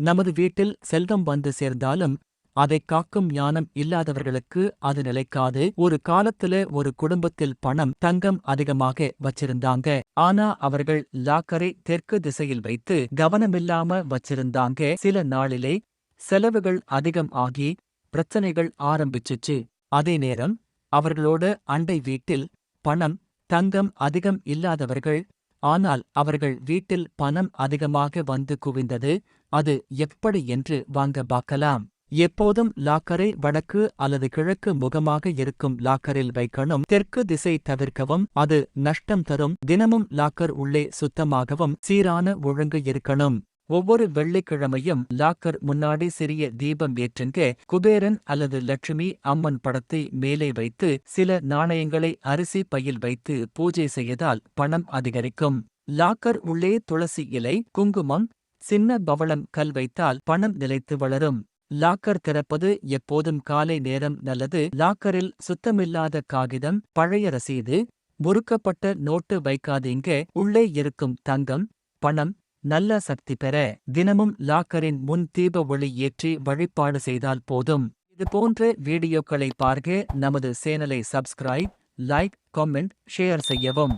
நமது வீட்டில் செல்வம் வந்து சேர்ந்தாலும் அதை காக்கும் ஞானம் இல்லாதவர்களுக்கு அது நிலைக்காது. ஒரு காலத்துல ஒரு குடும்பத்தில் பணம் தங்கம் அதிகமாக வச்சிருந்தாங்க. ஆனா அவர்கள் லாக்கரை தெற்கு திசையில் வைத்து கவனமில்லாம வச்சிருந்தாங்க. சில நாளிலே செலவுகள் அதிகம் ஆகி பிரச்சனைகள் ஆரம்பிச்சுச்சு. அதே நேரம் அவர்களோட அண்டை வீட்டில் பணம் தங்கம் அதிகம் இல்லாதவர்கள் ஆனால் அவர்கள் வீட்டில் பணம் அதிகமாக வந்து குவிந்தது அது எப்படி என்று வாங்க பார்க்கலாம். எப்போதும் லாக்கரை வடக்கு அல்லது கிழக்கு முகமாக இருக்கும் லாக்கரில் வைக்கணும். தெற்கு திசை தவிர்க்கவும் அது நஷ்டம் தரும். தினமும் லாக்கர் உள்ளே சுத்தமாகவும் சீரான ஒழுங்கு இருக்கணும். ஒவ்வொரு வெள்ளிக்கிழமையும் லாக்கர் முன்னாடி சிறிய தீபம் ஏற்றுங்க. குபேரன் அல்லது லட்சுமி அம்மன் படத்தை மேலே வைத்து சில நாணயங்களை அரிசி பையில் வைத்து பூஜை செய்யதால் பணம் அதிகரிக்கும். லாக்கர் உள்ளே துளசி இலை குங்குமம் சின்ன பவளம் கல் வைத்தால் பணம் நிலைத்து வளரும். லாக்கர் திறப்பது எப்போதும் காலை நேரம் நல்லது. லாக்கரில் சுத்தமில்லாத காகிதம் பழைய ரசீது முறுக்கப்பட்ட நோட்டு வைக்காதீங்க. உள்ளே இருக்கும் தங்கம் பணம் நல்ல சக்தி பெற தினமும் லாக்கரின் முன் தீப ஒளி ஏற்றி வழிபாடு செய்தால் போதும். இது போன்ற வீடியோக்களை பார்க்க நமது சேனலை சப்ஸ்கிரைப் லைக் கமெண்ட் ஷேர் செய்யவும்.